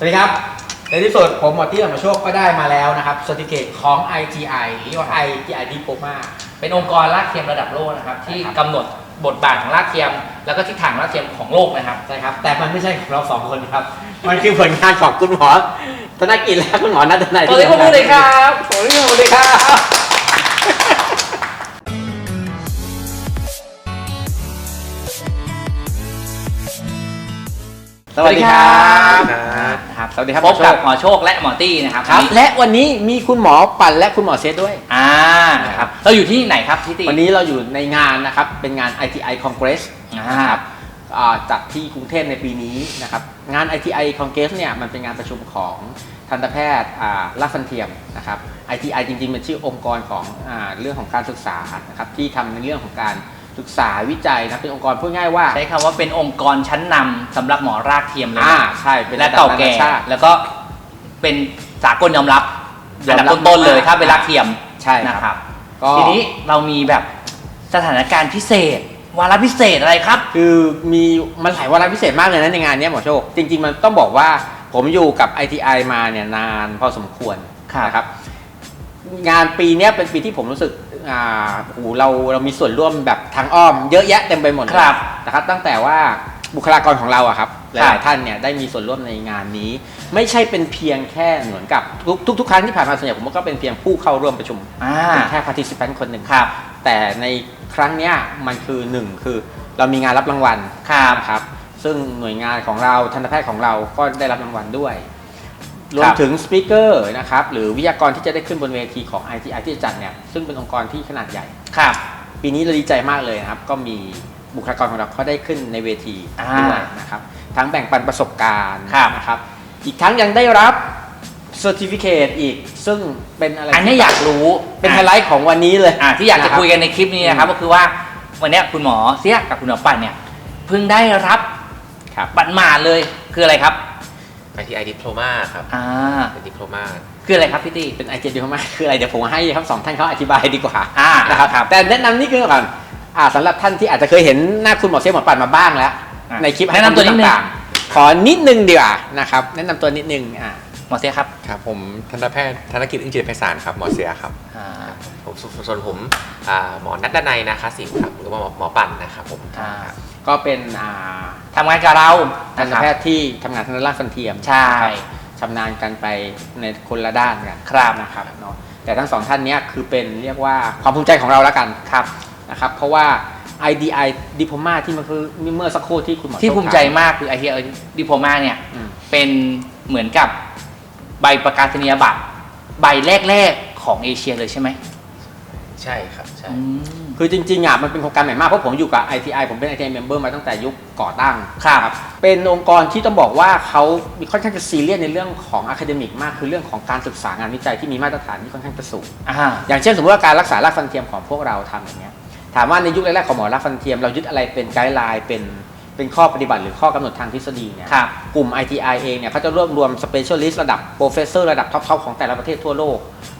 สวัสดีครับ ในที่สุดผมหมอที่ธรรมโชคก็ได้มาแล้วนะครับสติเกตของ ITI เรียกว่า ITI Diploma เป็นองค์กรลากเทียมระดับโลกนะครับที่ครับกำหนดบทบาทของลากเทียม แล้วก็ทิศทางลากเทียมของโลกนะครับใช่ครับ แต่มันไม่ใช่ของเราสองคนครับ มันคือผลงานของคุณหมอธนกิจและคุณหมอนัทนายสวัสดีครับสวัสดีครับสวัสดีครับ สวัสดีครับสวัสดีครับครับสวัสดีครับพบกับหหมมออโชโชคคและหมอตี้นะครับครับวันนี้และวันนี้มีคุณหมอปั่นและคุณหมอเซตด้วยอ่าครับเราอยู่ที่ไหนครับที่ตี้วันนี้เราอยู่ในงานนะครับเป็นงาน ITI Congress อ่านะครับอ่าจัดที่กรุงเทพในปีนี้นะครับงาน ITI Congress เนี่ยมันเป็นงานประชุมของทันตแพทย์อ่าลากฟันเทียมนะครับ ITI จริงๆเป็นชื่อองค์กรของอาเรื่องของการศึกษานะครับที่ทำในเรื่องของการ ศึกษาวิจัยนะเป็นองค์กรพูดง่ายว่า ใช้คำว่าเป็นองค์กรชั้นนำสำหรับหมอรากเทียมเลยอ่านะใช่เป็นและระดับเก่านาแก่นาชาติ แล้วก็เป็นสากลยอมรับยอัอนมรับดับต้นๆเลยมากถ้าเป็นรากเทียมใช่นะคครัรับบก็ทีนี้เรามีแบบสถานการณ์พิเศษ วาระพิเศษอะไรครับ คือมีมันหลายวาระพิเศษมากเลยนะในงานเนี้ยหมอโชค จริง ๆ มันต้องบอกว่าผมอยู่กับ ITI มาเนี่ยนานพอสมควรครับ นะครับ งานปีเนี้ยเป็นปีที่ผมรู้สึก อ่าโอ้โหเราเรามีส่วนร่วมแบบทางอ้อมเยอะแยะเต็มไปหมดเลยครับนะครับ ตั้งแต่ว่าบุคลากรของเราอะครับหครัลายบ ๆท่านเนี่ยได้มีส่วนร่วมในงานนี้ ไม่ใช่เป็นเพียงแค่เหมือนกับทุกทุกทุกครั้งที่ผ่านมาส่วนใหญ่ผมก็เป็นเพียงผู้เข้าร่วมประชุมอ่าเป็นแค่ participant คนหนึ่งครับ แต่ในครั้งเนี้ยมันคือหนึ่งคือเรามีงานรับรางวัลครับ นะครับซึ่งหน่วยงานของเราทันตแพทย์ของเราก็ได้รับรางวัลด้วย รวคมรับถึงสปีกเกอร์นะครับหรือวิทยากรที่จะได้ขึ้นบนเวทีของ ITI ที่จะจัดเนี่ยซึ่งเป็นองค์กรที่ขนาดใหญ่ ครับ ปีนี้เราดีใจมากเลยนะครับ ก็มีบุคลากรของเราเขาได้ขึ้นในเวทีอ่า ด้วยนะครับ ทั้งแบ่งปันประสบการณ์ครับ นะครับ อีกทั้งยังได้รับ Certificate อีกซึ่งเป็นอะไรอันนี้อยากรู้เป็นไฮไลท์ของวันนี้เลยอ่าที่อยากจะนะครับ คุยกันในคลิปนี้นะครับ อืม ก็คือว่าวันเนี้ยคุณหมอเสียกับคุณหมอปั่นเนี่ยเพิ่งได้รับครับ บัตรหมาดเลยคืออะไรครับ ITI Diploma ครับอ่าเป็น Diploma คืออะไรครับพี่ตี้เป็นไอเดียดีมากคืออะไรเดี๋ยวผมให้ทั้งสองท่านเขาอธิบายดีกว่าอ่านะครับครับแต่แนะนำนี่คือก่อนอ่าสำหรับท่านที่อาจจะเคยเห็นหน้าคุณหมอเซฟหมอปันมาบ้างแล้วอะในคลิปแนะนำตัวนิดนึงต่างๆขอนิดนึงดีกว่านะครับแนะนำตัวนิดนึงอ่าหมอเสียครับครับผมทันตแพทย์ธนกิจอึ้งจิตไพศาลครับหมอเสียครับอ่าผมสส่วนผมอ่าหมอนัดดนัยนะคะสิงห์ครับหรือว่าหมอหมอปั่นนะครับผมอ่า ก็เป็นอ่าทำงานกับเราทันนะตครับแพทย์ที่ทำงานทางด้านล่างฟันเทียมใช่นะครับชำนาญกันไปในคนละด้านกันครับนะครับเนาะแต่ทั้งสองท่านเนี้ยคือเป็นเรียกว่าความภูมิใจของเราแล้วกันครับนะครับ เพราะว่า IDI Diploma ที่มันคือเมื่อสักครู่ที่คุณหมอที่โชคภูมิใจถามากคือไอเทียดิโพมาเนี่ยอืมเป็นเหมือนกับใบประกาศนียบัตรใบแรก ๆ ของเอเชียเลยใช่ไหม ใช่ครับใช่อืม คือจริงๆอะมันเป็นโครงการใหม่มากเพราะผมอยู่กับ ITI ผมเป็น ITI member มาตั้งแต่ยุคก่อตั้งครับ เป็นองค์กรที่ต้องบอกว่าเขามีค่อนข้างจะซีเรียสในเรื่องของอะคาเดมิกมากคือเรื่องของการศึกษางานวิจัยที่มีมาตรฐานที่ค่อนข้างจะสูงอ่าอย่างเช่นสมมติว่าการรักษารากฟันเทียมของพวกเราทำอย่างเงี้ยถามว่าในยุคแรกๆของหมอรากฟันเทียมเรายึดอะไรเป็นไกด์ไลน์เป็น เป็นข้อปฏิบัติหรือข้อกำหนดทางทฤษฎีเนี่ยครับ กลุ่ม ITI เองเนี่ยเขาจะรวบรวม specialist ระดับ professor ระดับท็อปๆของแต่ละประเทศทั่วโลก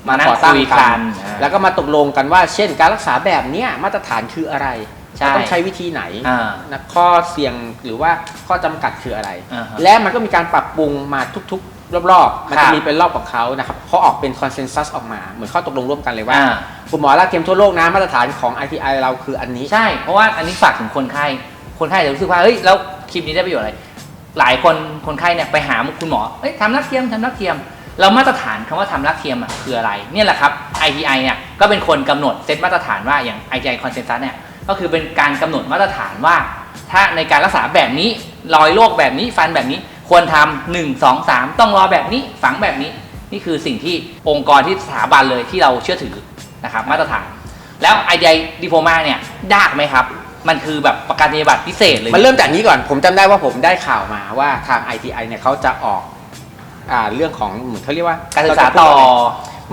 มานั่งก่อตั้งคุยกักันนอ่าแล้วก็มาตกลงกันว่า เช่น การรักษาแบบเนี้ยมาตรฐานคืออะไรใช่ต้องใช้วิธีไหน อ่า นะข้อเสี่ยงหรือว่าข้อจำกัดคืออะไร อ่าฮะและมันก็มีการปรับปรุงมาทุกๆ รอบๆ มันครัจะบมีเป็นรอบของเขานะครับเขาออกเป็นคอนเซนแซสออกมา เหมือนข้อตกลงร่วมกันเลยว่าอ่า คุณหมอรักเทียมทั่วโลกนะมาตรฐานของ ITI เราคืออันนี้ ใช่ เพราะว่าอันนี้ฝากถึงคนไข้ คนไข้จะรู้สึกว่าเฮ้ยแล้วคลิปนี้ได้ประโยชน์อะไรหลายคนคนไข้เนี่ยไปหาคุณหมอเฮ้ยทำรักเทียมทำรักเทียม เรามาตรฐานคำว่าทำรักเทียมอะคืออะไรเนี่ยแหละครับ ITI เนี่ยก็เป็นคนกำหนดเซตมาตรฐานว่าอย่าง ITI Consensus เนี่ยก็คือเป็นการกำหนดมาตรฐานว่า ถ้าในการรักษาแบบนี้รอยโรคแบบนี้ฟันแบบนี้ควรทำหนึ่งสองสามต้องรอแบบนี้ฝังแบบนี้ นี่คือสิ่งที่องค์กรที่สถาบันเลยที่เราเชื่อถือนะครับมาตรฐาน แล้ว ITI Diploma เนี่ยยากไหมครับ มันคือแบบประกาศนียบัตรพิเศษเลยมันเริ่มจากนี้ก่อน ผมจำได้ว่าผมได้ข่าวมาว่าทาง ITI เนี่ยเขาจะออกอ่าเรื่องของเหมือนเขาเรียกว่าการศึกษาต่อ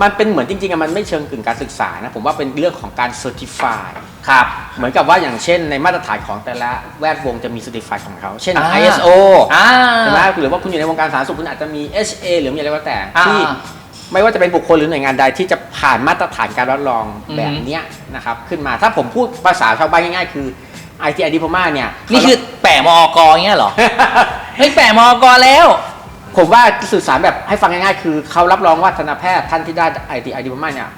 มันเป็นเหมือนจริงๆอะมันไม่เชิงกึ่งการศึกษานะ ผมว่าเป็นเรื่องของการ certify ครับ เหมือนกับว่าอย่างเช่นในมาตรฐานของแต่ละแวดวงจะมี certify ของเขา เช่น อ่า ISO อ่า ใช่ไหมหรือว่าคุณอยู่ในวงการสาธารณสุขคุณอาจจะมี HA หรือมีอะไรก็แต่อ่าที่ ไม่ว่าจะเป็นบุคคลหรือหน่วยงานใดที่จะผ่านมาตรฐานการรับรองอือฮึแบบเนี้ยนะครับขึ้นมาถ้าผมพูดภาษาชาวบ้านง่ายๆ คือ ITI Diploma เนี่ยนี่คือแปะมอกเงี้ยเหรอเฮ้ยแปะมอกแล้ว ผมว่าสื่อสารแบบให้ฟังง่ายๆ คือเขารับรองว่าทันตแพทย์ท่านที่ได้ ITI Diploma เนี่ย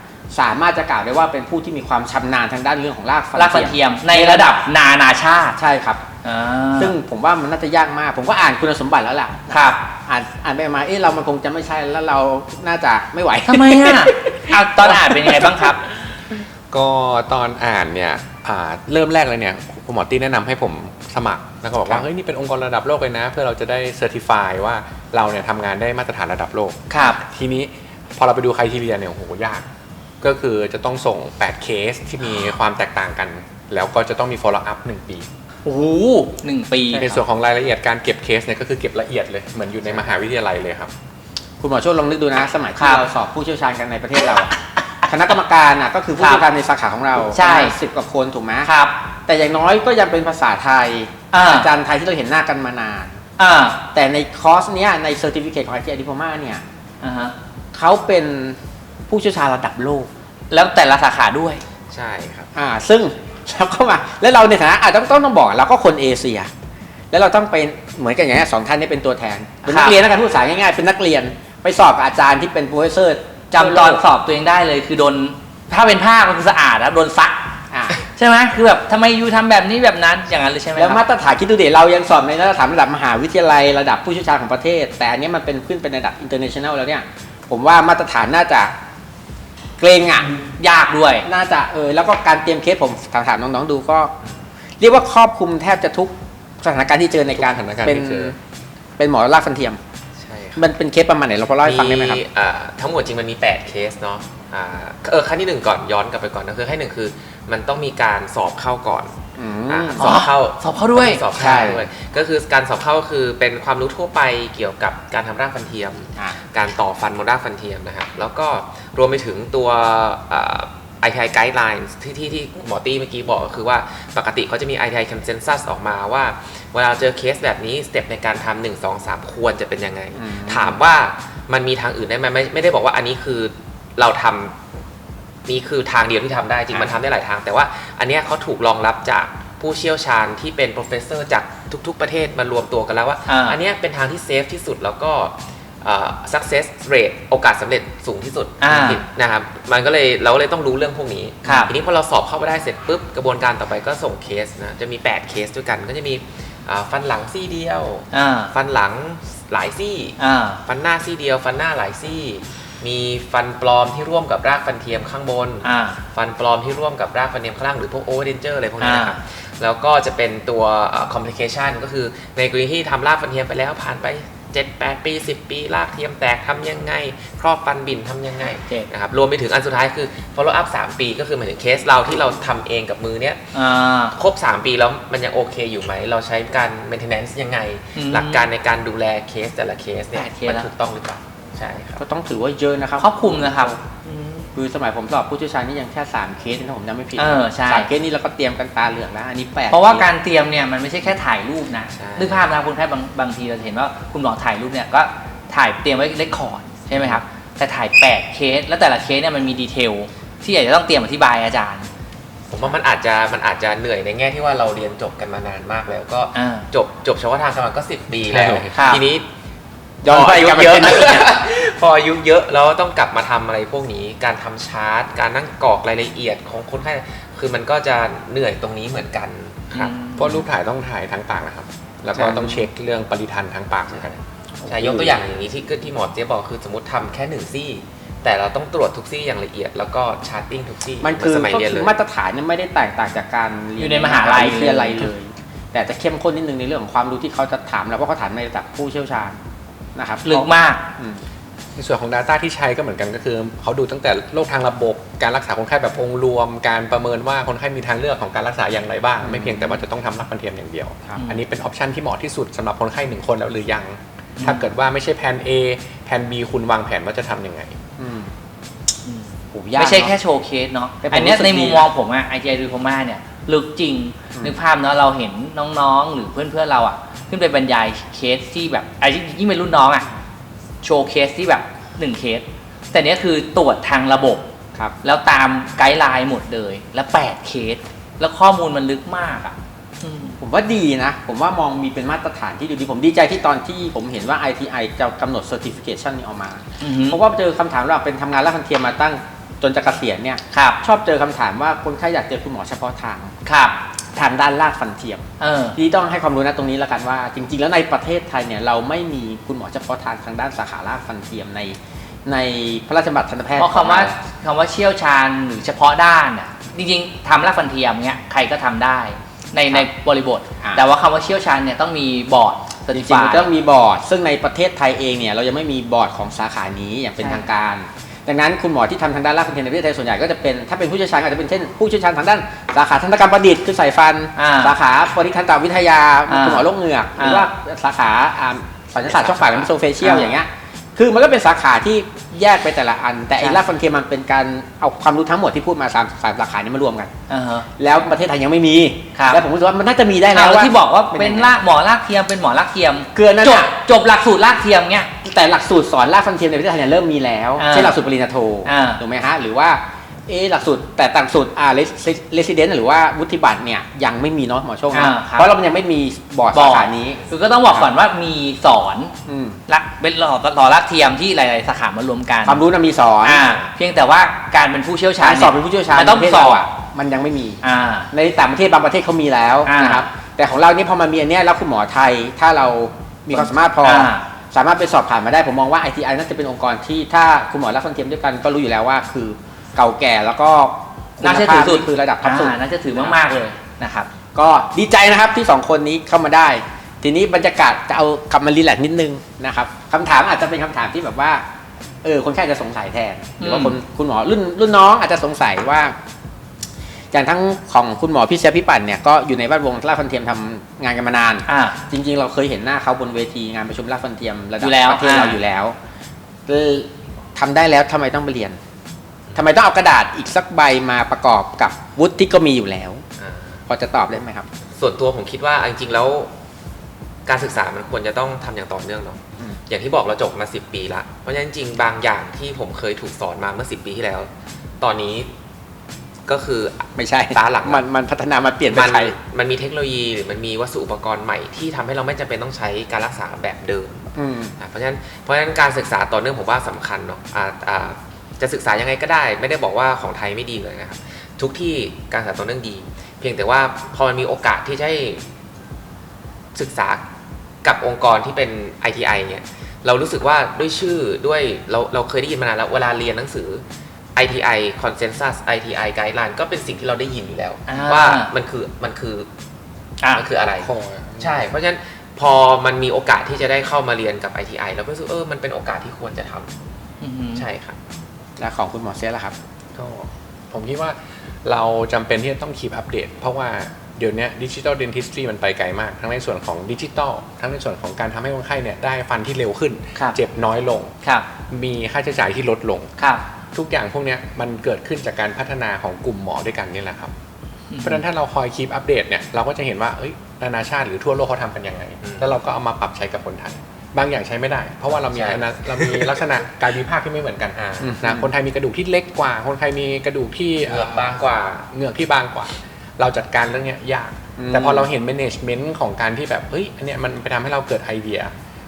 สามารถจะกล่าวได้ว่าเป็นผู้ที่มีความชำนาญทางด้านเรื่องของรากฟันรากฟันเทียม ในระดับนานาชาติใช่ครับ อ่า ซึ่งผมว่ามันน่าจะยากมาก ผมก็อ่านคุณสมบัติแล้วล่ะครับ อ่านอ่านไปมาเอ๊ะเรามันคงจะไม่ใช่แล้วเราน่าจะไม่ไหว ทำไมอะ เอาตอนอ่านเป็นยังไงบ้างครับ ก็ตอนอ่านเนี่ยอ่าเริ่มแรกเลยเนี่ยคุณหมอตี้แนะนำให้ผมสมัคร แล้วก็บอกครัว่าบเฮ้ยนี่เป็นองค์กรระดับโลกเลยนะ เพื่อเราจะได้เซอร์ติฟายว่าเราเนี่ยทำงานได้มาตรฐานระดับโลก ครับ ทีนี้พอเราไปดูใครทีเรียเนี่ยโอ้โหยาก ก็คือจะต้องส่ง 8 เคสที่มีความแตกต่างกัน แล้วก็จะต้องมี follow up 1 ปี โอ้โหหนึ่งปีในส่วนของรายละเอียดการเก็บเคสเนี่ยก็คือเก็บละเอียดเลยเหมือนอยู่ในมหาวิทยาลัยเลยครับ คุณหมอโชดลองนึกดูนะ สมัยครัที่บเราสอบผู้เชี่ยวชาญกันในประเทศเราอะคณะกรรมการน่ะก็คือผู้ครับเชี่ยวชาญในสาขาของเราใช่ สิบกว่าคนถูกไหมครับ แต่อย่างน้อยก็ยังเป็นภาษาไทยอ่าอาจารย์ไทยที่เราเห็นหน้ากันมานาน อ่าแต่ในคอร์สเนี้ยในเซอร์ติฟิเคตของ ITI Diploma เนี่ยอ่าฮะเขาเป็นผู้เชี่ยวชาญระดับโลก แล้วแต่ละสาขาด้วย ใช่ครับ อ่าซึ่ง เราก็มา แล้วเราในฐานะอาจจะต้องต้องบอกเราก็คนเอเชีย แล้วเราต้องเป็นเหมือนกันอย่างนี้ยสองท่านนี้เป็นตัวแทนเป็นนัครักบเรียนนะครับพูดภาษาง่ายๆเป็นนักเรียนไปสอบกับอาจารย์ที่เป็นโปรเฟสเซอร์จำตอนสอบตัวเองได้เลย คือโดนถ้าเป็นผ้ามันคือสะอาดแล้วโดนซักอ่าใช่ไหมคือแบบทำไมยูทำแบบนี้แบบนั้นอย่างนั้นเลยใช่ไหมคแล้วรับมาตรฐานคิดดูเดี๋ยวเรายังสอบในมาตรฐานระดับมหาวิทยาลัยระดับผู้เชี่ยวชาญของประเทศ แต่อันนี้มันเป็นขึ้นเป็นระดับ international แล้วเนี่ยผมว่ามาตรฐานน่าจะ เกรงอะ ยากด้วย น่าจะเออแล้วก็การเตรียมเคสผมถามถามน้องๆดูก็ เรียกว่าครอบคลุมแทบจะทุกสถานการณ์ที่เจอในการทุกสถานการณ์เป็นที่เจอ เป็นหมอรากฟันเทียม ใช่ครับมันเป็นเคสประมาณไหนเราพอเล่าให้ฟังได้ไหมครับ อ่าทั้งหมดจริงมันมี 8 เคสเนาะอ่าเออขั้นที่หนึ่งก่อนย้อนกลับไปก่อนนะคือขั้นหนึ่งคือ มันต้องมีการสอบเข้าก่อนอือ่ามสอบเข้าสอบเข้าด้วยสอบใช่เข้าด้วยก็คือการสอบเข้าก็คือเป็นความรู้ทั่วไปเกี่ยวกับการทำรากฟันเทียมอ่าการต่อฟันบนรากฟันเทียมนะครับแล้วก็รวมไปถึงตัวไอทีไอไกด์ไลน์ที่ที่ที่หมอตี้เมื่อกี้บอกก็คือว่าปกติเขาจะมี ITI Consensus ออกมาว่า เวลาเจอเคสแบบนี้สเต็ปในการทำหนึ่งสองสามควรจะเป็นยังไงอืมถามว่ามันมีทางอื่นได้ไหมไม่ไม่ได้บอกว่าอันนี้คือเราทำ นี่คือทางเดียวที่ทำได้จริงมันทำได้หลายทาง แต่ว่าอันเนี้ยเขาถูกรองรับจากผู้เชี่ยวชาญที่เป็น professor จากทุก ๆ ประเทศมารวมตัวกันแล้วว่าอ่าอันเนี้ยเป็นทางที่เซฟที่สุดแล้วก็เอ่อ success rate โอกาสสำเร็จสูงที่สุดอ่านะครับมันก็เลยเราก็เลยต้องรู้เรื่องพวกนี้ครับทีนี้พอเราสอบเข้าไปได้เสร็จปุ๊บกระบวนการต่อไปก็ส่งเคสนะจะมี 8 เคสด้วยกันก็จะมีอ่าฟันหลังซี่เดียวอ่าฟันหลังหลายซี่อ่าฟันหน้าซี่เดียว ฟันหน้าหลายซี่ มีฟันปลอมที่ร่วมกับรากฟันเทียมข้างบน อ่า ฟันปลอมที่ร่วมกับรากฟันเทียมข้างล่างหรือพวกโอเวอร์เดนเจอร์อะไรพวกนี้นะครับอ่แล้วก็จะเป็นตัวคอมพลิเคชันก็คือในกรณีที่ทำรากฟันเทียมไปแล้วผ่านไป 7 8 ปี 10 ปีรากเทียมแตกทำยังไง ครอบฟันบินทำยังไงเจ็ดนะครับรวมไปถึงอันสุดท้ายคือ follow up 3 ปีก็คือหมายถึงเคสเราที่เราทำเองกับมือเนี้ย อ่า ครบ 3 ปีแล้วมันยังโอเคอยู่ไหม เราใช้การ maintenance ยังไง อืมหลักการในการดูแลเคสแต่ละเคสเนี่ยแปดเคสมันแล้ว ถูกต้องหรือเปล่า ใช่ครับก็ต้องถือว่าเยอะนะครับครอบคลุมนะครับ คือสมัยผมสอบผู้เชี่ยวชาญนี่ยังแค่สามเคสนะผมจำไม่ผิดเออใช่ สามเคสนี่เราก็เตรียมกันตาเหลือกแล้วอันนี้แปด เพราะว่าคสการเตรียมเนี่ยมันไม่ใช่แค่ถ่ายรูปนะใช่ นึกภาพนะคุณแค่บางบางทีเราจะเห็นว่าคุณหมอถ่ายรูปเนี่ยก็ถ่ายเตรียมไว้เลคคอร์ดใช่ไหมครับ แต่ถ่าย 8 เคส แล้วแต่ละเคสเนี่ยมันมีดีเทลที่อาจจะต้องเตรียมอธิบายอาจารย์ผมว่ามันอาจจะมันอาจจะเหนื่อยในแง่ที่ว่าเราเรียนจบกันมานานมากแล้วก็ อ่า จบจบเฉพาะทางกันมาก็ 10 ปีแล้วใช่ครับทีนี้ ย้อนไปพกลับไปเยอะเป็นนักเรียน พออายุเยอะแล้วต้องกลับมาทำอะไรพวกนี้ การทำชาร์ต การนั่งกรอกรายละเอียดของคนไข้คือมันก็จะเหนื่อยตรงนี้เหมือนกันครับอืมเพราะรูปถ่ายต้องถ่ายทั้งปากนะครับ แล้วก็ใช่ ต้องเช็คเรื่องปริทันทั้งปากเหมือนกัน ใช่ยกตัวอย่างอย่างนี้ที่ที่หมอเจ๊บอกคือสมมติทำแค่หนึ่งซี่ แต่เราต้องตรวจทุกซี่อย่างละเอียดแล้วก็ชาร์ตติ้งทุกซี่มันคือเหสมัยก็เรียนคืเลอยมาตรฐานเนี่ยไม่ได้แตกต่างจากการเรีอยู่ในมหาลัย วิทยาลัยเลย แต่จะเข้มข้นนิดนึงในเรื่องของความรู้ที่เขาจะถามเราเพราะเขาถามในระดับผู้เชี่ยวชาญ นะครับลึกมากอืมในส่วนของ Data ที่ใช้ก็เหมือนกันก็คือ เขาดูตั้งแต่โรคทางระบบ การรักษาคนไข้แบบองค์รวม การประเมินว่าคนไข้มีทางเลือกของการรักษาอย่างไรบ้าง ไม่เพียงแต่ว่าจะต้องทำรักฟันเทียมอย่างเดียวครับอันนี้เป็นออปชันที่เหมาะที่สุดสำหรับคนไข้หนึ่งคนแล้วหรือยัง ถ้าเกิดว่าไม่ใช่แผน A แผน B คุณวางแผนว่าจะทำยังไงอืมอืมโหยากไม่ใช่แค่เนอะโชว์เคสเนาะแต่ผมอันเนี้ยรู้สึกในมุมดีมองผมอะไอจีดูโคมาเนี่ย ลึกจริงอืมนึกภาพเนาะเราเห็นน้องๆ หรือเพื่อนๆเราอะขึ้นไปบรรยายเคสที่แบบไอ้ยิ่งเป็นรุ่นน้องอะโชว์เคสที่แบบหนึ่งเคส แต่เนี้ยคือตรวจทางระบบครับ แล้วตามไกด์ไลน์หมดเลย แล้ว8เคส แล้วข้อมูลมันลึกมากอะอืมผมว่าดีนะ ผมว่ามองมีเป็นมาตรฐานที่ดูดีผมดีใจที่ตอนที่ผมเห็นว่า ITI จะกำหนด certification นี้ออกมาอือฮึเพราะว่าเจอคำถามเราเป็นทำงานราชทันเทียมมาตั้ง จนจะเกษียณเนี่ยครับชอบเจอคำถามว่าคนไข้อยากเจอคุณหมอเฉพาะทาง ครับทางด้านรากฟันเทียม เออ ที่ต้องให้ความรู้นะตรงนี้แล้วกันว่า จริง ๆ แล้วในประเทศไทยเนี่ยเราไม่มีคุณหมอเฉพาะทางทางด้านสาขารากฟันเทียมใน ในพระราชบัญญัติทันตแพทย์เพราะคำว่าของเคำว่าเชี่ยวชาญหรือเฉพาะด้านอะจริงๆทำรากฟันเทียมเนี้ยใครก็ทำได้ในในบริบทอ่าแต่ว่าคำว่าเชี่ยวชาญเนี่ยต้องมีบอร์ดราจริงๆมันต้องมีบอร์ด ซึ่งในประเทศไทยเองเนี่ยเรายังไม่มีบอร์ดของสาขานี้อย่างเป็นใช่ ทางการ ดังนั้นคุณหมอที่ทำทางด้านรากฟันเทียมในประเทศไทยส่วนใหญ่ก็จะเป็นถ้าเป็นผู้เชี่ยวชาญก็อาจจะเป็นเช่นผู้เชี่ยวชาญทางด้านสาขาทันตกรรมประดิษฐ์คือใส่ฟัน อ่าสาขาปริทันตวิทยาอ่าคุณหมอโรคเหงือกหรืออ่าว่าสาขาอ่าสัญญาศาสตร์ช่องปากและโซเฟเชียลอ่าอย่างเงี้ย คือมันก็เป็นสาขาที่แยกไปแต่ละอัน แต่ไอ้ใช่รากฟันเทียมมันเป็นการเอาความรู้ทั้งหมดที่พูดมาสามสามสาขานี้มารวมกัน อ่าฮะ แล้วประเทศไทยยังไม่มี ครับ แล้วผมรู้สึกว่ามันน่าจะมีได้แล้แล้ววที่บอกว่าเป็นยังไง ลากหมอลากเทียมเป็นหมอลากเทียมเกลือนั่นจบน่ะจบหลักสูตรลากเทียมเนี้ย แต่หลักสูตรสอนรากฟันเทียมในประเทศไทยเนี่ยเริ่มมีแล้วอ่าเช่นหลักสูตรปริญญาโทอ่า ถูกไหมฮะหรือว่า เอะหลักสูตรแต่ต่างสูตรอ่าเลสซิเดนต์หรือว่าวุฒิบัตรเนี่ยยังไม่มีเนาะหมอโชคเนอะอ่าครับ เพราะเรายังไม่มีบอร์ดบอสาร์ดขานี้ คือก็ต้องบอกก่อนว่ามีสอนอืมละเป็นหล่อหล่อลากเทียมที่หลาย ๆ สาขามารวมกันความรู้นะมีสอนอ่าเพียงแต่ว่าการเป็นผู้เชี่ยวชาญการสอบเป็นผู้เชี่ยวชาญมันต้องในประสเทศอบเราอะมันยังไม่มี อ่า ในต่างประเทศบางประเทศเขามีแล้วอ่านนะครับแต่ของเรานี่พอมันมีอันเนี้ยแล้วคุณหมอไทยถ้าเรามีความสามารถพออา สามารถไปสอบผ่านมาได้ผมมองว่า ITI น่าจะเป็นองค์กรที่ถ้าคุณหมอรับฟันเทียมด้วยกันก็รู้อยู่แล้วว่า คือ เก่าแก่แล้วก็คุณน่าเชื่อถือสุดภาพนี่คือระดับท็อปสุดอ่าน่าจะถือมากๆเลยนะครับ ก็ดีใจนะครับที่สองคนนี้เข้ามาได้ ทีนี้บรรยากาศจะเอากลับมารีแลกซ์นิดนึงนะครับคำถามอาจจะเป็นคำถามที่แบบว่าเออคนไข้อาจจะสงสัยแทนหรือว่าอืมคนคุณหมอรุ่นรุ่นน้องอาจจะสงสัยว่าอย่างทั้งของคุณหมอพี่เสียพี่ปั่นเนี่ยก็อยู่ในแวดวงลาดฟันเทียมทำงานกันมานานอ่าจริง ๆ เราเคยเห็นหน้าเขาบนเวทีงานประชุมลาดฟันเทียมระดัอยู่แล้วประเทศเราอ่าอยู่แล้วเออทำได้แล้วทำไมต้องไปเรียน ทำไมต้องเอากระดาษอีกสักใบมาประกอบกับวุฒิที่ก็มีอยู่แล้ว อ่าพอจะตอบได้ไหมครับ ส่วนตัวผมคิดว่าจริงๆแล้ว การศึกษามันควรจะต้องทำอย่างต่อเนื่องเนาะอืม อย่างที่บอกเราจบมา 10 ปีละเพราะฉะนั้นจริงๆบางอย่างที่ผมเคยถูกสอนมาเมื่อ 10 ปีที่แล้ว ตอนนี้ก็คือ ไม่ใช่ตาหลัง มันมันพัฒนามาเปลี่ยนไปมันใช้มันมีเทคโนโลยีหรือมันมีวัสดุอุปกรณ์ใหม่ที่ทำให้เราไม่จำเป็นต้องใช้การรักษาแบบเดิมอืมอะเพราะฉะนั้นเพราะฉะนั้นการศึกษาต่อเนื่องผมว่าสำคัญเนาะอ่าอ่า จะศึกษายังไงก็ได้ ไม่ได้บอกว่าของไทยไม่ดีเลยนะครับทุกที่การศึกษาต่อเนื่องดี เพียงแต่ว่าพอมันมีโอกาสที่จะให้ศึกษากับองค์กรที่เป็น ITI เนี่ยเรารู้สึกว่าด้วยชื่อด้วยเราเราเคยได้ยินมานานแล้วเวลาเรียนหนังสือ ITI Consensus ITI Guideline ก็เป็นสิ่งที่เราได้ยินอยู่แล้วอ่าว่ามันคือมันคืออ่ามันคืออะไร ใช่ เพราะฉะนั้นพอมันมีโอกาสที่จะได้เข้ามาเรียนกับ ITI เราก็รู้สึกเออมันเป็นโอกาสที่ควรจะทำอือฮึใช่ครับ แล้วของคุณหมอเซียล่ะครับ ก็ผมคิดว่าเราจำเป็นที่จะต้องคีบอัปเดต เพราะว่าเดี๋ยวนี้ดิจิ t a ลเดนทิสตรีมันไปไกลมาก ทั้งในส่วนของดิจิ t a ลทั้งในส่วนของการทำให้คนไข้เนี่ยได้ฟันที่เร็วขึ้น ครับเจ็บน้อยลงครับมีค่าใช้จ่ายที่ลดลง ครับ ทุกอย่างพวกเนี้ยมันเกิดขึ้นจากการพัฒนาของกลุ่มหมอด้วยกันนี่แหละครับเพราะฉะนั้นถ้าเราคอยคีบอัปเดตเนี่ยเราก็จะเห็นว่าเอ้ยนานาชาติหรือทั่วโลกเขาทำกันยังไงอืมแล้วเราก็เอามาปรับใช้กับคนไทย บางอย่างใช้ไม่ได้ เพราะว่าเรามีใช่อนาเรามีลักษณะกายวิภาคที่ไม่เหมือนกันอ่านะคนไทยมีกระดูกที่เล็กกว่า คนไทยมีกระดูกที่เหงือกบางกว่าเหงือกที่บางกว่า เราจัดการเรื่องเนี้ยยากอืมแต่พอเราเห็น management ของการที่แบบเฮ้ยอันเนี้ยมันไปทำให้เราเกิดไอเดีย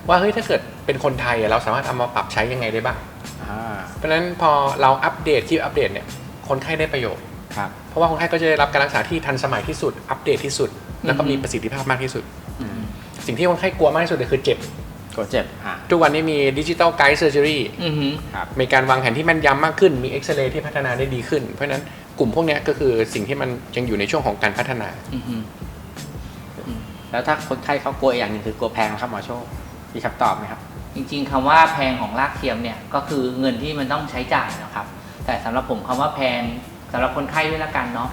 ว่าเฮ้ยถ้าเกิดเป็นคนไทยอะเราสามารถเอามาปรับใช้ยังไงได้บ้างอ่าเพราะฉะนั้นพอเราอัปเดตที่อัปเดตเนี่ยคนไข้ได้ประโยชน์ครับเพราะว่าคนไข้ก็จะได้รับการรักษาที่ทันสมัยที่สุดอัปเดตที่สุด แล้วก็อือฮึมีประสิทธิภาพมากที่สุดอืมสิ่งที่คนไข้กลัวมากที่สุดเลยคือเจ็บ กดเจ็บอ่าทุกวันนี้มีดิจิ t a ลไกด์เซอร์เจอรี่อือฮึครับ มีการวางแผนที่แม่นยำมากขึ้น มีเอ็กซเรย์ที่พัฒนาได้ดีขึ้น เพราะฉะนั้นกลุ่มพวกเนี้ยก็คือสิ่งที่มันยังอยู่ในช่วงของการพัฒนา อือฮึแล้วถ้าคนไข้เขากลัวอีกอย่างหนึ่งคือกลัวแพงนะครับหมอโชคมีคำตอบไหมครับ จริง ๆคำว่าแพงของลากเทียมเนี่ยก็คือเงินที่มันต้องใช้จ่ายนะครับ แต่สำหรับผมคำว่าแพงสำหรับคนไข้ด้วยละกันเนาะ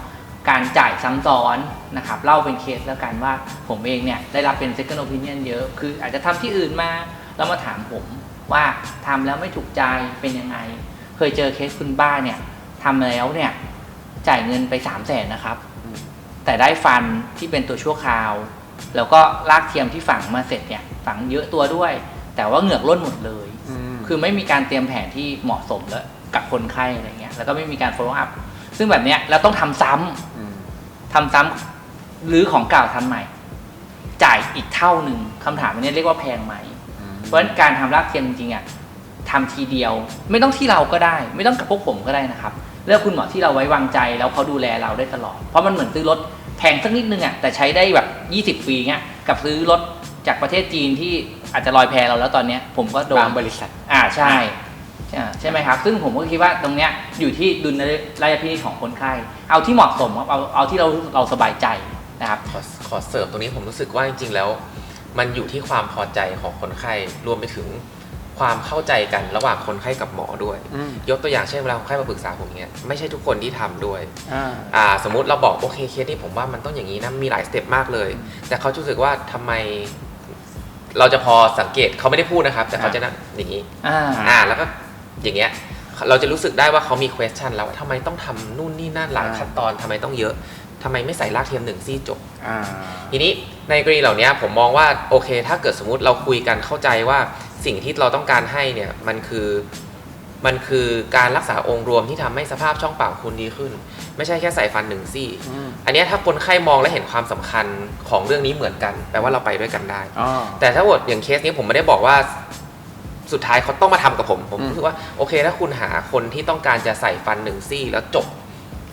การจ่ายซ้ำซ้อนนะครับเล่าเป็นเคสแล้วกันว่าผมเองเนี่ยได้รับเป็น second opinion เยอะ คืออาจจะทำที่อื่นมาแล้วมาถามผมว่าทำแล้วไม่ถูกใจเป็นยังไง เคยเจอเคสคุณบ้าเนี่ยทำแล้วเนี่ยจ่ายเงินไป3 0 0แสนนะครับ แต่ได้ฟันที่เป็นตัวชั่วคราว แล้วก็ลากเทียมที่ฝังมาเสร็จเนี่ยฝังเยอะตัวด้วย แต่ว่าเหงือกล้นหมดเลย คือไม่มีการเตรียมแผนที่เหมาะสมแล้วกับคนไข้อะไรเงี้ยแล้วก็ไม่มีการ follow up ซึ่งแบบเนี้ยเราต้องทำซ้ำอืมทำซ้ำหรือของเก่าทำใหม่ จ่ายอีกเท่าหนึ่งคำถามอันนี้เรียกว่าแพงไหมเพราะฉะนั้นการทำรากเทียมจริงๆอะทำทีเดียวไม่ต้องที่เราก็ได้ ไม่ต้องกับพวกผมก็ได้นะครับเลือกคุณหมอที่เราไว้วางใจแล้วเขาดูแลเราได้ตลอด เพราะมันเหมือนซื้อรถแพงสักนิดนึงอะแต่ใช้ได้แบบ 20 ปีเงี้ยกับซื้อรถจากประเทศจีนที่อาจจะลอยแพเราแล้วตอนเนี้ยผมก็โดนบางบริษัท อ่าใช่ ใช่ใช่ไหมครับ ซึ่งผมก็คิดว่าตรงเนี้ยอยู่ที่ดุลระยะพินิจของคนไข้ เอาที่เหมาะสมครับเอาเอาที่เราเราสบายใจนะครับขอขอเสริมตรงนี้ผมรู้สึกว่าจริง ๆ แล้ว มันอยู่ที่ความพอใจของคนไข้รวมไปถึงความเข้าใจกันระหว่างคนไข้กับหมอด้วยอืมยกตัวอย่างเช่นเวลาคนไข้มาปรึกษาผมเนี้ยไม่ใช่ทุกคนที่ทำด้วยอ่าอ่าสมมติเราบอกโอเคเคสนี้ผมว่ามันต้องอย่างนี้นะมีหลายสเต็ปมากเลย แต่เขาจะรู้สึกว่าทำไมเราจะพอสังเกตเขาไม่ได้พูดนะครับ แต่เขาจะนั่งอย่างนี้อ่าอ่าแล้วก็ อย่างเงี้ยเราจะรู้สึกได้ว่าเขามี question แล้วว่าทำไมต้องทำนู่นนี่นั่นหลายอ่าขั้นตอนทำไมต้องเยอะทำไมไม่ใส่รากเทียมหนึ่งซี่จบ อ่า ทีนี้ในกรณีเหล่านี้ผมมองว่าโอเค ถ้าเกิดสมมติเราคุยกันเข้าใจว่าสิ่งที่เราต้องการให้เนี่ยมันคือมันคือการรักษาองค์รวมที่ทำให้สภาพช่องปากคุณดีขึ้น ไม่ใช่แค่ใส่ฟันหนึ่งซี่ อืมอันเนี้ยถ้าคนไข้มองและเห็นความสำคัญของเรื่องนี้เหมือนกันแปลว่าเราไปด้วยกันได้ อ๋อแต่ถ้าหมดอย่างเคสนี้ผมไม่ได้บอกว่า สุดท้ายเขาต้องมาทำกับผมผมอืมรู้สึกว่าโอเคถ้าคุณหาคนที่ต้องการจะใส่ฟันหนึ่งซี่แล้วจบ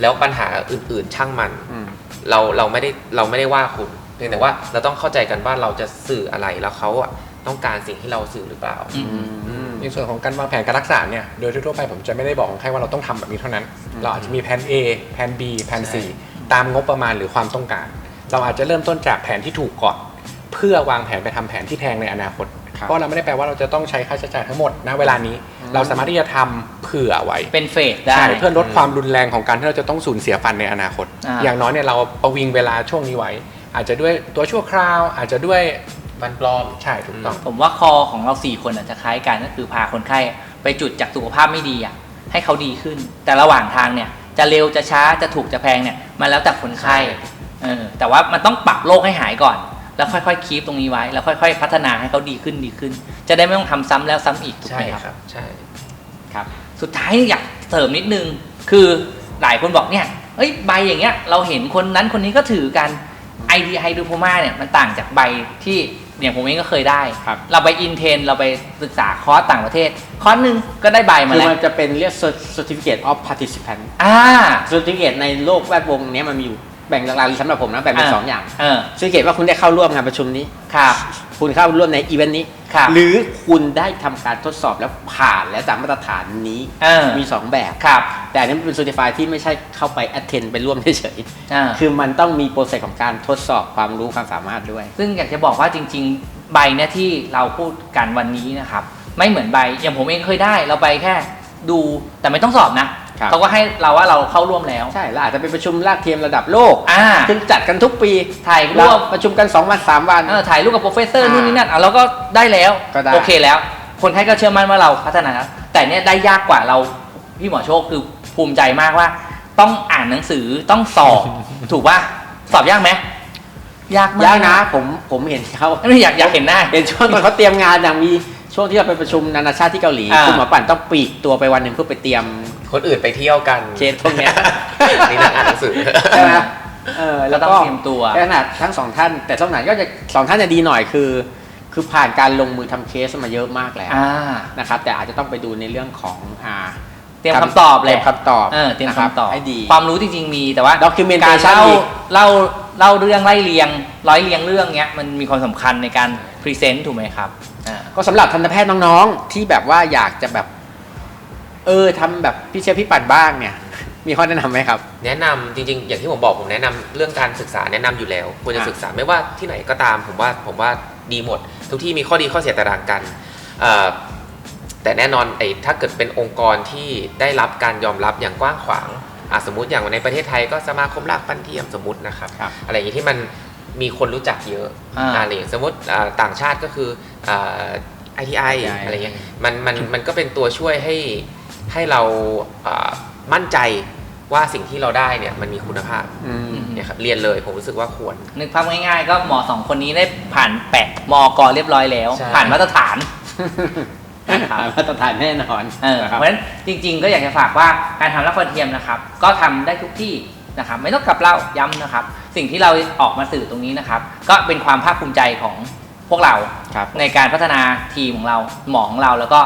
แล้วปัญหาอื่น ๆ ช่างมันอืมเราเราไม่ได้เราไม่ได้ว่าคุณเพียงแต่ว่าเราต้องเข้าใจกันว่าเราจะสื่ออะไรแล้วเขาอะต้องการสิ่งที่เราสื่อหรือเปล่าอืมอืมในส่วนของการวางแผนการรักษาเนี่ยโดยทั่วๆไปผมจะไม่ได้บอกคนไข้ว่าเราต้องทำแบบนี้เท่านั้น เราอาจจะมีแผน A แผน B แผน C ตามงบประมาณหรือความต้องการ เราอาจจะเริ่มต้นจากแผนที่ถูกก่อน เพื่อวางแผนไปทำแผนที่แพงในอนาคตครับ เพราะเราไม่ได้แปลว่าเราจะต้องใช้ค่าใช้จ่ายทั้งหมดณเวลานี้ เราสามารถที่จะทำเผื่อไว้เป็นเฟสได้ใช่เพื่อลดความรุนแรงของการที่เราจะต้องสูญเสียฟันในอนาคตอ่าอย่างน้อยเนี่ยเราประวิงเวลาช่วงนี้ไว้ อาจจะด้วยตัวชั่วคราว อาจจะด้วยมันปลอมใช่ถูกต้องผมว่าคอของเราสี่คนอาจจะคล้ายกันก็คือพาคนไข้ไปจุดจากสุขภาพไม่ดีอะให้เขาดีขึ้น แต่ระหว่างทางเนี่ยจะเร็วจะช้าจะถูกจะแพงเนี่ยมันแล้วแต่คนไข้เออแต่ว่ามันต้องปรับโรคให้หายก่อน แล้วค่อยๆคีปตรงนี้ไว้ แล้วค่อยๆ พัฒนาให้เขาดีขึ้นดีขึ้น จะได้ไม่ต้องทำซ้ำแล้วซ้ำอีกถูกใช่ไหมครับครับ ใช่ครับ สุดท้ายอยากเสริมนิดนึง คือหลายคนบอกเนี่ยเอ้ยใบอย่างเงี้ย เราเห็นคนนั้นคนนี้ก็ถือกันไอดีไฮดูโพมาเนี่ยมันต่างจากใบที่อย่างผมเองก็เคยได้ครับเราไปอินเทนเราไปศึกษาคอร์สต่างประเทศ คอร์สหนึ่งก็ได้ใบมาคือแล้ว มันจะเป็นเรียก certificate of participant อ่า certificate ในโลกแวดวงเนี้ยมันมีอยู่ แบ่งหลักๆสำหรับผมนะแบ่งเป็นอ่าสองอย่างเออ certificate ว่าคุณได้เข้าร่วมงานประชุมนี้ครับ คุณเข้าร่วมในอีเวนต์นี้ครับหรือคุณได้ทำการทดสอบแล้วผ่านและจากมาตรฐานนี้เออมี 2 แบบครับ แต่อันนี้มันเป็น certify ที่ไม่ใช่เข้าไป attend ไปร่วมเฉยอ่าๆคือมันต้องมีโปรเซสของการทดสอบความรู้ความสามารถด้วย ซึ่งอยากจะบอกว่าจริง ๆ ใบเนี่ยที่เราพูดกันวันนี้นะครับ ไม่เหมือนใบอย่างผมเองเคยได้ เราไปแค่ดูแต่ไม่ต้องสอบนะ ครับ เขาก็ให้เราว่าเราเข้าร่วมแล้ว ใช่แล้วอาจจะเป็นประชุมลากเทียมระดับโลกอ่า ซึ่งจัดกันทุกปีถ่ายรูเราปประชุมกัน2วัน3วัน เออถ่ายรูปกับโปรเฟสเซอร์อ่านู่นนี่นั่นอะเราก็ได้แล้วก็ได้ โอเคแล้ว คนไข้ก็เชื่อมั่นว่าเราพัฒนาแล้วแต่เนี่ยได้ยากกว่าเราพี่หมอโชคคือภูมิใจมากว่า ต้องอ่านหนังสือต้องสอบ ถูกป่ะสอบยากไหมยากมากยากนะผมผมเห็นเขาไม่อยากอยากเห็นหน้า เห็นช่วงตอนเขาเตรียมงานอย่างมีช่วงที่เราไปประชุมนานาชาติที่เกาหลีอ่า คุณหมอปั่นต้องปลีกตัวไปวันหนึ่งเพื่อไปเตรียม คนอื่นไปเที่ยวกันเคสพวกเนี้ย นี่นั่งอ่านหนังสือ ใช่ไหมเออแล้วก็ก็ต้องเตรียมตัวขนาดทั้งสองท่าน แต่สองท่านก็จะสองท่านจะดีหน่อยคือ คือผ่านการลงมือทำเคสมาเยอะมากแล้วอ่า นะครับ แต่อาจจะต้องไปดูในเรื่องของอ่าเตรียมคำตอบเตเลรียยมคำตอบเออเตรียมนะรับคำตอบให้ดี ความรู้จริง ๆ มีแต่ว่า Documentation การเล่าอีก เล่าเล่าเรื่องไล่เรียง ร้อยเรียงเรื่องเนี้ยมันมีความสำคัญในการพรีเซนต์ถูกไหมครับอ่า ก็สำหรับทันตแพทย์น้องๆ ที่แบบว่าอยากจะแบบ เออทำแบบพี่เชฟพี่ปั่นบ้างเนี่ย มีข้อแนะนำไหมครับ แนะนำจริงๆ อย่างที่ผมบอกผมแนะนำเรื่องการศึกษาแนะนำอยู่แล้วควรจะอะศึกษาไม่ว่าที่ไหนก็ตามผมว่าผมว่าดีหมด ทุกที่มีข้อดีข้อเสียแตกต่างกันเอ่อแต่แน่นอนไอ้ถ้าเกิดเป็นองค์กรที่ได้รับการยอมรับอย่างกว้างขวางอะสมมติอย่างในประเทศไทยก็สมาคมรากฟันเทียมสมมตินะครับ ครับอะไรอย่างนี้ที่มันมีคนรู้จักเยอะอ่าอะไรอย่างสมมติอ่าต่างชาติก็คืออ่า ITI อะไรเงี้ยมันมันมันก็เป็นตัวช่วยให้ ให้เราอ่ามั่นใจว่าสิ่งที่เราได้เนี่ยมันมีคุณภาพอืมเนี่ยครับเรียนเลยผมรู้สึกว่าควร นึกภาพง่ายๆ ก็หมอสองคนนี้ได้ผ่านแปะมอกอเรียบร้อยแล้วใช่ผ่านมาตรฐานครับมาตรฐานแน่นอนเออนะคเพรับราะฉะนั้นจริง ๆ ก็อยากจะฝากว่าการทำรักฟันเทียมนะครับ ก็ทำได้ทุกที่นะครับ ไม่ต้องกลับเล่าย้ำนะครับ สิ่งที่เราออกมาสื่อตรงนี้นะครับ ก็เป็นความภาคภูมิใจของพวกเราครับในการพัฒนาทีมของเราหมอของเราแล้วก็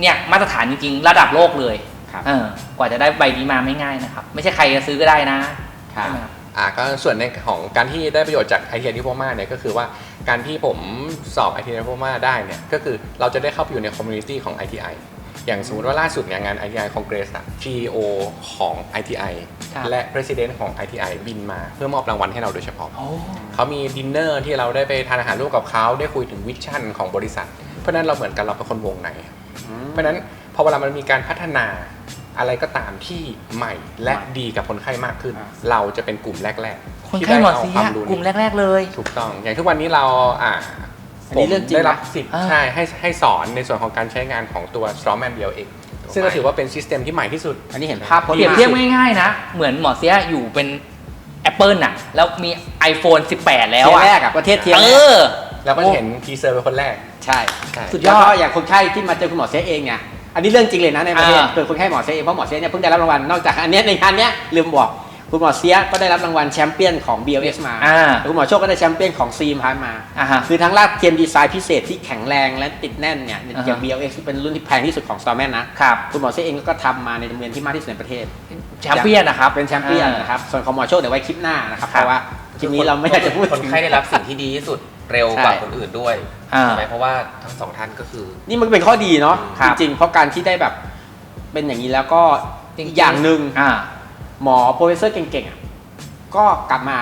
เนี่ยมาตรฐานจริงๆ ระดับโลกเลยครับ เออกว่าจะได้ใบนี้มาไม่ง่ายนะครับ ไม่ใช่ใครจะซื้อก็ได้นะครับใช่ไหมครับ อ่าก็ส่วนในของการที่ได้ประโยชน์จาก ITI Diploma เนี่ยก็คือว่าการที่ผมสอบ ITI Diploma ได้เนี่ยก็คือเราจะได้เข้าไปอยู่ในคอมมูนิตี้ของ ITI อย่างสมมติว่าล่าสุดเนี่ยงาน ITI Congress อะ CEO ของ ITI ครับ และ President ของ ITI บินมาเพื่อมอบรางวัลให้เราโดยเฉพาะ โอ้ เขามีดินเนอร์ที่เราได้ไปทานอาหารร่วมกับเขาได้คุยถึงวิชั่นของบริษัท เพราะฉะนั้นเราเหมือนกันเราเป็นคนวงใน เพราะฉะนั้นพอเวลามันมีการพัฒนาอะไรก็ตามที่ใหม่และดีกับคนไข้มากขึ้นอ่าเราจะเป็นกลุ่มแรกๆคนที่ไข้ได้หมอเอาเสีควายมรู้กลุ่มนี้แรก ๆ เลย ถูกต้อง อย่างทุกวันนี้เราอ่าอันนี้เรื่องจริงได้รับนะสิทธิ์อ่าใช่ให้ให้สอนในส่วนของการใช้งานของตัว Strawman BLX ซึ่งก็ถือว่าเป็นซิสเต็มที่ใหม่ที่สุด อันนี้เห็นภาพเปรียบเทียบง่ายๆนะ เหมือนหมอเสียอยู่เป็น Apple น่ะ แล้วมี iPhone 18 แล้วเทียอะแรกอะประเทศเทียเอแรกอ แล้วก็เห็นทีเซอร์เป็นคนแรกใช่ใช่สุดยอด แล้วก็อย่างคนไข้ที่มาเจอคุณหมอเซเองเนี่ยอันนี้เรื่องจริงเลยนะในประเทศอ่าเกิดคนไข้หมอเซเองเพราะหมอเซเนี่ยเพิ่งได้รับรางวัลนอกจากอันเนี้ยในงานเนี้ยลืมบอกคุณหมอเซียก็ได้รับรางวัลแชมเปี้ยนของ BLS มาอ่า แล้วคุณหมอโชคก็ได้แชมเปี้ยนของซีมพาร์มา อ่าฮะ คือทั้งลากเทียมดีไซน์พิเศษที่แข็งแรงและติดแน่นเนี่ยอ่าฮะอย่าง BLX ที่เป็นรุ่นที่แพงที่สุดของ Starman นะครับ คุณหมอเซเองก็ทำมาในจำนวนที่มากที่สุดในประเทศ แชมเปี้ยนนะครับ เป็นแชมเปี้ยนอ่านะครับ ส่วนของหมอโชคเดี๋ยวไว้คลิปหน้านะครับ ครับ เพราะว่าคลิปนี้เราไม่อยากจะพูดคนไข้ได้รับสิ่งที่ดีที่สุด เร็วกว่าใช่คนอื่นด้วยอ่า ใช่ไหมเพราะว่าทั้งสองท่านก็คือ นี่มันเป็นข้อดีเนาะครัจบ ริงๆ เพราะการที่ได้แบบเป็นอย่างนี้แล้วก็จริงๆ อีกอย่างหนึ่งอ่าหมอโปรเฟสเซอร์เก่งๆอะก็กลับมา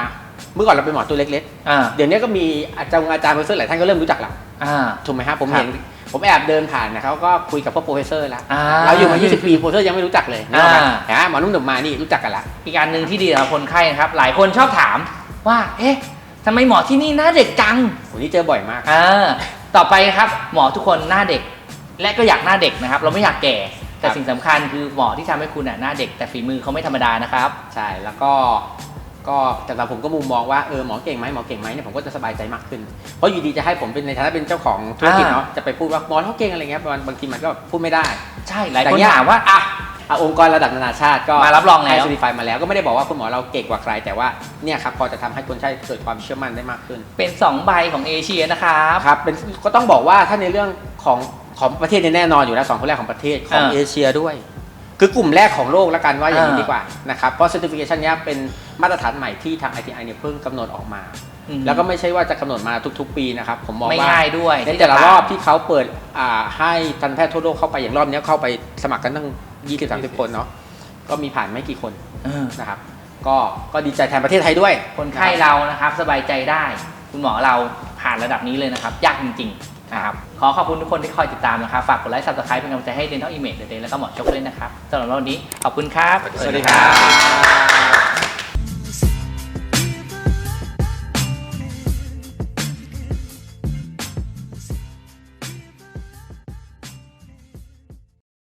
เมื่อก่อนเราเป็นหมอตัวเล็กอ่าๆ เดี๋ยวนี้ก็มีอาจารย์อาจารย์โปรเฟสเซอร์หลายท่านก็เริ่มรู้จักเราอ่า ถูกไหมครับผมครับเห็นผมแอบเดินผ่านนะเขาก็คุยกับพวกโปรเฟสเซอร์แล้วอ่าเราอยู่มา 20 ปีโปรเฟสเซอร์ยังไม่รู้จักเลยนึกออกไหมอ่าเห็นไหมหมอนุ่มหนุ่มมานี่รู้จักกันละ อีกอันหนึ่งที่ดีสำหรับคนไข้นะครับ หลายคนชอบถามว่า เอ๊ะ ทำไมหมอที่นี่หน้าเด็กจังผมนี่เจอบ่อยมาก อ่าต่อไปครับหมอทุกคนหน้าเด็ก และก็อยากหน้าเด็กนะครับ เราไม่อยากแก่แต่ครับ สิ่งสำคัญคือหมอที่ทำให้คุณน่ะหน้าเด็กแต่ฝีมือเขาไม่ธรรมดานะครับ ใช่แล้วก็ก็แต่สำหรับผมก็มุมมองว่าเออหมอเก่งไหมหมอเก่งไหมเนี่ยผมก็จะสบายใจมากขึ้น เพราะอยู่ดีจะให้ผมเป็นในฐานะเป็นเจ้าของธุรกิจอ่า เนาะจะไปพูดว่าหมอเขาเก่งอะไรเงี้ยบางบางทีมันก็พูดไม่ได้ ใช่หลายแต่คนเนี้ยถามว่าอะ อะองค์กรระดับนานาชาติก็มารับรองแล้ว ให้ certify มาแล้วก็ไม่ได้บอกว่าคุณหมอเราเก่งกว่าใคร แต่ว่าเนี่ยครับพอจะทำให้คนไข้เกิดความเชื่อมั่นได้มากขึ้น เป็นสองใบของเอเชียนะครับ ครับเป็นก็ต้องบอกว่าถ้าในเรื่องของของประเทศเนี่ยแน่นอนอยู่แล้วสองคนแรกของประเทศของอ่าเอเชียด้วย คือกลุ่มแรกของโลกแล้วกันว่าอย่างนี้อ่าดีกว่านะครับเพราะ certification เนี้ยเป็นมาตรฐานใหม่ที่ทาง ITI เนี่ยเพิ่งกำหนดออกมา อืมแล้วก็ไม่ใช่ว่าจะกำหนดมาทุก ๆ ปีนะครับผมมองไม่ว่าง่ายด้วยในที่แต่ละจรอบผ่านที่เขาเปิดอ่าให้ทันตแพทย์ทั่วโลกเข้าไปอย่างรอบเนี้ยเข้าไปสมัครกันตั้ง 20-30คนเนาะก็มีผ่านไม่กี่คนเออ นะครับ ก็ก็ดีใจแทนประเทศไทยด้วยคนไข้เรานะครับสบายใจได้ คุณหมอเราผ่านระดับนี้เลยนะครับ ยากจริงๆนะครับขอขอบคุณทุกคนที่คอยติดตามนะครับ ฝากกดไลค์ subscribe เป็นกำลังใจให้ Dental Image เดนแล้วก็หมอชกด้วยนะครับสำหรับวันนี้ขอบคุณครับ สวัสดีครับสวัสดีครับ